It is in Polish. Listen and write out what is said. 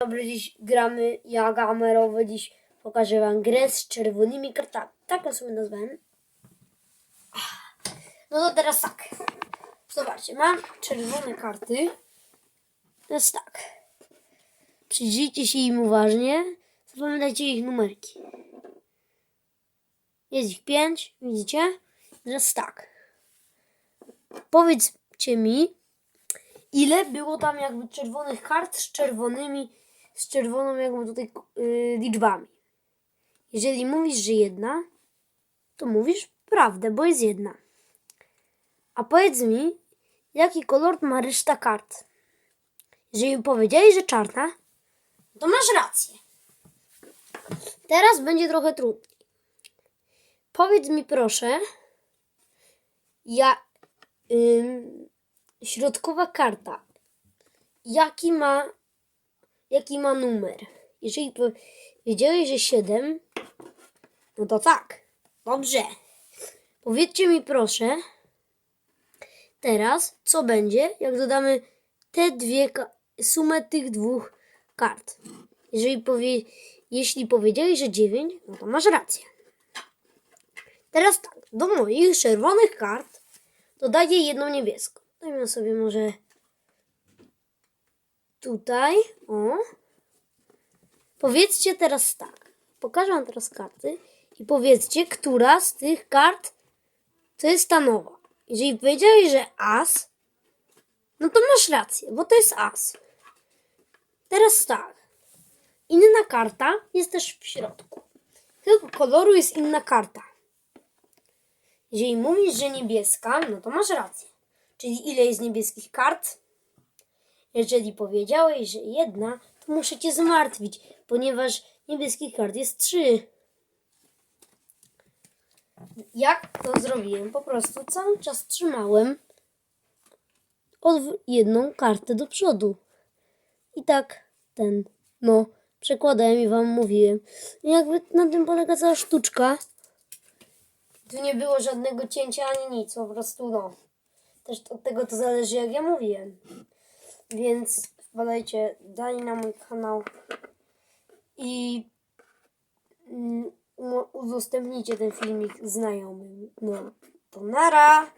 Dobry, dziś gramy ja gamerowy. Dziś pokażę wam grę z czerwonymi kartami. Tak ją sobie nazwałem. No to teraz tak. Zobaczcie, mam czerwone karty. Teraz tak. Przyjrzyjcie się im uważnie. Zapamiętajcie ich numerki. Jest ich pięć, widzicie? Teraz tak. Powiedzcie mi, ile było tam jakby czerwonych kart z czerwonymi, z czerwoną jakby tutaj yy, liczbami. Jeżeli mówisz, że jedna, to mówisz prawdę, bo jest jedna. A powiedz mi, jaki kolor ma reszta kart? Jeżeli powiedziałeś, że czarna, to masz rację. Teraz będzie trochę trudniej. Powiedz mi proszę, ja, ym, środkowa karta, jaki ma, jaki ma numer? Jeżeli powiedziałeś, że 7, no to tak, dobrze. Powiedzcie mi proszę, teraz co będzie, jak dodamy te dwie, sumę tych dwóch kart. Jeżeli powie, jeśli powiedziałeś, że 9, no to masz rację. Teraz tak, do moich czerwonych kart dodaję jedną niebieską. Dajmy sobie może tutaj. O. Powiedzcie teraz tak. Pokażę wam teraz karty i powiedzcie, która z tych kart to jest ta nowa. Jeżeli powiedziałeś, że as, no to masz rację, bo to jest as. Teraz tak. Inna karta jest też w środku. Tylko koloru jest inna karta. Jeżeli mówisz, że niebieska, no to masz rację. Czyli ile jest niebieskich kart? Jeżeli powiedziałeś, że jedna, to muszę cię zmartwić, ponieważ niebieskich kart jest trzy. Jak to zrobiłem? Po prostu cały czas trzymałem jedną kartę do przodu. I tak ten, no, przekładałem i wam mówiłem. I jakby na tym polega cała sztuczka. Tu nie było żadnego cięcia ani nic, po prostu no. Też od tego to zależy jak ja mówiłem. Więc wpadajcie dalej na mój kanał i mm, udostępnijcie ten filmik znajomym. No, to nara!